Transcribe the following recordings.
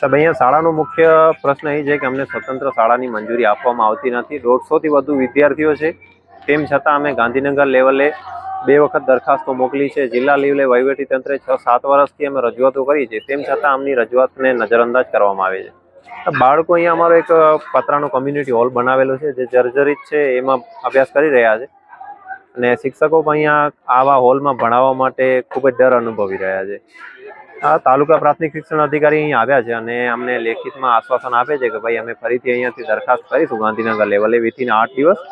સાહેબ, અહીંયા શાળાનો મુખ્ય પ્રશ્ન એ છે કે અમને સ્વતંત્ર શાળાની મંજૂરી આપવામાં આવતી નથી. દોઢસોથી વધુ વિદ્યાર્થીઓ છે. તેમ છતાં અમે ગાંધીનગર લેવલે બે વખત દરખાસ્તો મોકલી છે. જિલ્લા લેવલે વહીવટી તંત્રે છ, સાત વર્ષથી અમે રજૂઆતો કરી છે. તેમ છતાં અમની રજૂઆતને નજરઅંદાજ કરવામાં આવે છે. બાળકો અહીંયા અમારો એક પતરાનો કોમ્યુનિટી હોલ બનાવેલો છે, જે જર્જરિત છે, એમાં અભ્યાસ કરી રહ્યા છે. અને શિક્ષકો પણ અહીંયા આવા હોલમાં ભણાવવા માટે ખૂબ જ ડર અનુભવી રહ્યા છે. તાલુકા પ્રાથમિક શિક્ષણ અધિકારી અહીં આવ્યા છે અને અમને લેખિતમાં આશ્વાસન આપે છે કે ભાઈ અમે ફરીથી અહીંયાથી દરખાસ્ત કરીશું ગાંધીનગર લેવલે વિથિન આઠ દિવસ.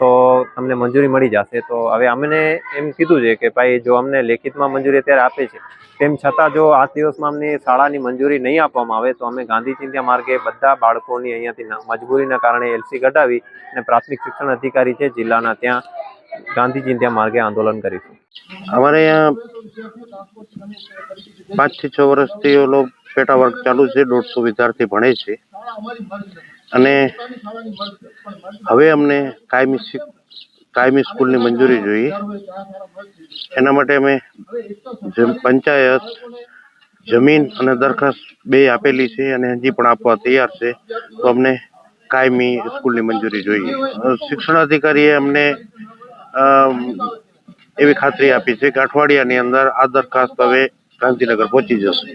તો તમને મંજૂરી મળી જશે. તો હવે અમને એમ કીધું છે કે ભાઈ જો અમને લેખિતમાં મંજૂરી અત્યારે આપે છે, તેમ છતાં જો આઠ દિવસમાં અમને શાળાની મંજૂરી નહીં આપવામાં આવે, તો અમે ગાંધી ચિંધ્યા માર્ગે બધા બાળકોની અહીંયાથી મજબૂરીના કારણે એલસી કઢાવી અને પ્રાથમિક શિક્ષણ અધિકારી છે જિલ્લાના ત્યાં ગાંધી ત્યાં માર્ગે આંદોલન કરીશું. અમારે અહીંયા પાંચથી છ વર્ષથી ઓલો પેટા વર્ગ ચાલુ છે દોઢસો વિદ્યાર્થી ભણે છે. અને હવે અમને કાયમી કાયમી સ્કૂલની મંજૂરી જોઈએ. એના માટે અમે પંચાયત જમીન અને દરખાસ્ત બે આપેલી છે અને હજી પણ આપવા તૈયાર છે તો અમને કાયમી સ્કૂલની મંજૂરી જોઈએ. શિક્ષણ અધિકારીએ અમને અમ, એવી ખાતરી આપી છે કે અઠવાડિયાની અંદર આ દરખાસ્ત હવે ગાંધીનગર પહોંચી જશે.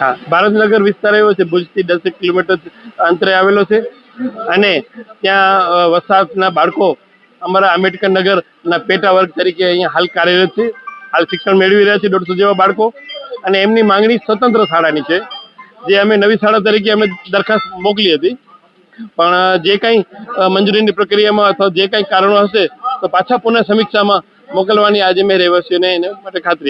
હા, ભારતનગર વિસ્તાર એવો છે, ભુજથી દસેક કિલોમીટર અંતરે આવેલો છે અને ત્યાં વસાહતના બાળકો અમારા આંબેડકર નગરના પેટા વર્ગ તરીકે અહીંયા હાલ કાર્યરત છે. હાલ શિક્ષણ મેળવી રહ્યા છે દોઢસો જેવા બાળકો અને એમની માંગણી સ્વતંત્ર શાળાની છે. જે અમે નવી શાળા તરીકે અમે દરખાસ્ત મોકલી હતી. પણ જે કંઈ મંજૂરીની પ્રક્રિયામાં અથવા જે કંઈ કારણો હશે તો પાછા પુનઃ સમીક્ષામાં મોકલવાની આજે મેં રહેવાસીઓને એને માટે ખાતરી